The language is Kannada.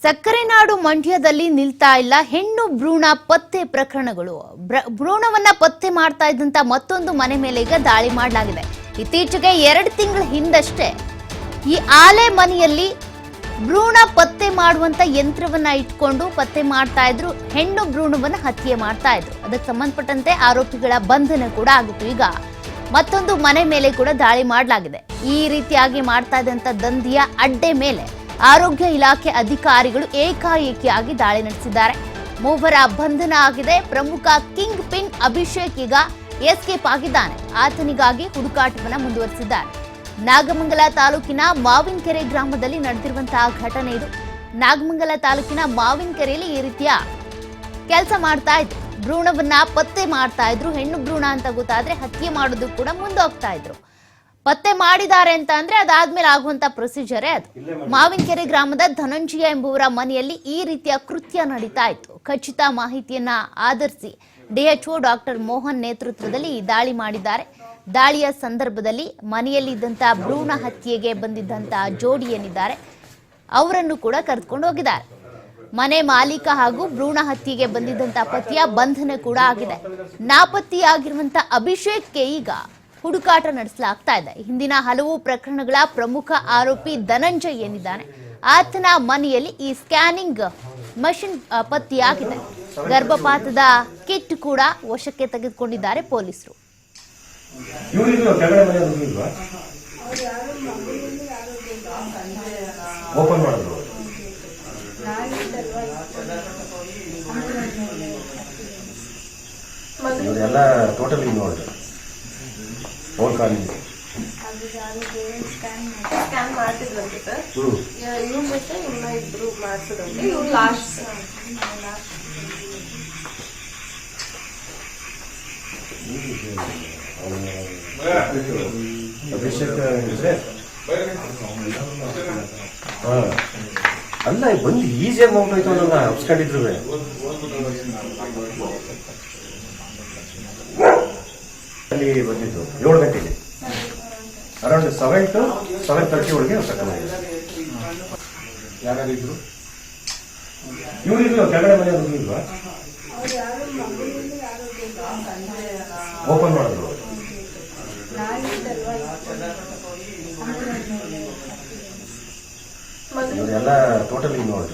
ಸಕ್ಕರೆ ನಾಡು ಮಂಡ್ಯದಲ್ಲಿ ನಿಲ್ತಾ ಇಲ್ಲ. ಹೆಣ್ಣು ಭ್ರೂಣ ಪತ್ತೆ ಪ್ರಕರಣಗಳು. ಭ್ರೂಣವನ್ನ ಪತ್ತೆ ಮಾಡ್ತಾ ಇದ್ದಂತ ಮತ್ತೊಂದು ಮನೆ ಮೇಲೆ ಈಗ ದಾಳಿ ಮಾಡಲಾಗಿದೆ. ಇತ್ತೀಚೆಗೆ ಎರಡು ತಿಂಗಳ ಹಿಂದಷ್ಟೇ ಈ ಆಲೆ ಮನೆಯಲ್ಲಿ ಭ್ರೂಣ ಪತ್ತೆ ಮಾಡುವಂತ ಯಂತ್ರವನ್ನ ಇಟ್ಕೊಂಡು ಪತ್ತೆ ಮಾಡ್ತಾ ಇದ್ರು. ಹೆಣ್ಣು ಭ್ರೂಣವನ್ನ ಹತ್ಯೆ ಮಾಡ್ತಾ ಇದ್ರು. ಅದಕ್ಕೆ ಸಂಬಂಧಪಟ್ಟಂತೆ ಆರೋಪಿಗಳ ಬಂಧನ ಕೂಡ ಆಗಿತ್ತು. ಈಗ ಮತ್ತೊಂದು ಮನೆ ಮೇಲೆ ಕೂಡ ದಾಳಿ ಮಾಡಲಾಗಿದೆ. ಈ ರೀತಿಯಾಗಿ ಮಾಡ್ತಾ ಇದ್ದಂತ ದಂಧಿಯ ಅಡ್ಡೆ ಮೇಲೆ ಆರೋಗ್ಯ ಇಲಾಖೆ ಅಧಿಕಾರಿಗಳು ಏಕಾಏಕಿಯಾಗಿ ದಾಳಿ ನಡೆಸಿದ್ದಾರೆ. ಮೂವರ ಬಂಧನ ಆಗಿದೆ. ಪ್ರಮುಖ ಕಿಂಗ್ ಪಿನ್ ಅಭಿಷೇಕ್ ಈಗ ಎಸ್ಕೇಪ್ ಆಗಿದ್ದಾನೆ. ಆತನಿಗಾಗಿ ಹುಡುಕಾಟವನ್ನು ಮುಂದುವರೆಸಿದ್ದಾರೆ. ನಾಗಮಂಗಲ ತಾಲೂಕಿನ ಮಾವಿನಕೆರೆ ಗ್ರಾಮದಲ್ಲಿ ನಡೆದಿರುವಂತಹ ಘಟನೆ ಇದು. ನಾಗಮಂಗಲ ತಾಲೂಕಿನ ಮಾವಿನಕೆರೆಯಲ್ಲಿ ಈ ರೀತಿಯ ಕೆಲಸ ಮಾಡ್ತಾ ಇದ್ರು. ಭ್ರೂಣವನ್ನ ಪತ್ತೆ ಮಾಡ್ತಾ ಇದ್ರು. ಹೆಣ್ಣು ಭ್ರೂಣ ಅಂತ ಗೊತ್ತಾದ್ರೆ ಹತ್ಯೆ ಮಾಡೋದು ಕೂಡ ಮುಂದೋಗ್ತಾ ಇದ್ರು. ಪತ್ತೆ ಮಾಡಿದ್ದಾರೆ ಅಂತ ಅಂದ್ರೆ ಅದಾದ್ಮೇಲೆ ಆಗುವಂತ ಪ್ರೊಸೀಜರೇ ಅದು. ಮಾವಿನಕೆರೆ ಗ್ರಾಮದ ಧನಂಜಯ ಎಂಬುವರ ಮನೆಯಲ್ಲಿ ಈ ರೀತಿಯ ಕೃತ್ಯ ನಡೀತಾ ಇತ್ತು. ಖಚಿತ ಮಾಹಿತಿಯನ್ನ ಆಧರಿಸಿ ಡಿಎಚ್ಒ ಡಾಕ್ಟರ್ ಮೋಹನ್ ನೇತೃತ್ವದಲ್ಲಿ ಈ ದಾಳಿ ಮಾಡಿದ್ದಾರೆ. ದಾಳಿಯ ಸಂದರ್ಭದಲ್ಲಿ ಮನೆಯಲ್ಲಿದ್ದಂತ ಭ್ರೂಣ ಹತ್ಯೆಗೆ ಬಂದಿದ್ದಂತಹ ಜೋಡಿ ಏನಿದ್ದಾರೆ ಅವರನ್ನು ಕೂಡ ಕರೆದುಕೊಂಡು ಹೋಗಿದ್ದಾರೆ. ಮನೆ ಮಾಲೀಕ ಹಾಗೂ ಭ್ರೂಣ ಹತ್ಯೆಗೆ ಬಂದಿದ್ದಂತಹ ಪತಿಯ ಬಂಧನ ಕೂಡ ಆಗಿದೆ. ನಾಪತ್ತಿಯಾಗಿರುವಂತಹ ಅಭಿಷೇಕ್ಗೆ ಈಗ ಹುಡುಕಾಟ ನಡೆಸಲಾಗ್ತಾ ಇದೆ. ಹಿಂದಿನ ಹಲವು ಪ್ರಕರಣಗಳ ಪ್ರಮುಖ ಆರೋಪಿ ಧನಂಜಯ್ ಏನಿದ್ದಾನೆ, ಆತನ ಮನೆಯಲ್ಲಿ ಈ ಸ್ಕ್ಯಾನಿಂಗ್ ಮಷಿನ್ ಪತ್ತೆಯಾಗಿದೆ. ಗರ್ಭಪಾತದ ಕಿಟ್ ಕೂಡ ವಶಕ್ಕೆ ತೆಗೆದುಕೊಂಡಿದ್ದಾರೆ ಪೊಲೀಸರು. ಎಲ್ಲ total involve all calling scam sir ಇನ್ನ ಇಬ್ರು ಮಾಡ್ಸಿದ್ರಂತೆ ಲಾಸ್ಟ್ ಅಭಿಷೇಕ್ ಅಲ್ಲ ಬಂದು ಈಸಿಯಾಗಿ ಹೋಗ್ತಾಯ್ತು ಅನ್ನೋಲ್ಲ ಅಪ್ಸ್ಕೊಂಡಿದ್ರು ಅಲ್ಲಿ ಬಂದಿದ್ದು. ಏಳು ಗಂಟೆಗೆ around seven to seven thirty ಒಳಗೆ ಯಾರಿದ್ರು ಯಾರ್ಯಾರಿದ್ರು? ಇವರಿಲ್ವ ಕೆಳಗಡೆ ಮನೆ ಇಲ್ವಾ? ಓಪನ್ ಮಾಡಿದ್ರು. ಎಲ್ಲ ಟೋಟಲ್ ಇನ್ವಾಲ್ವ್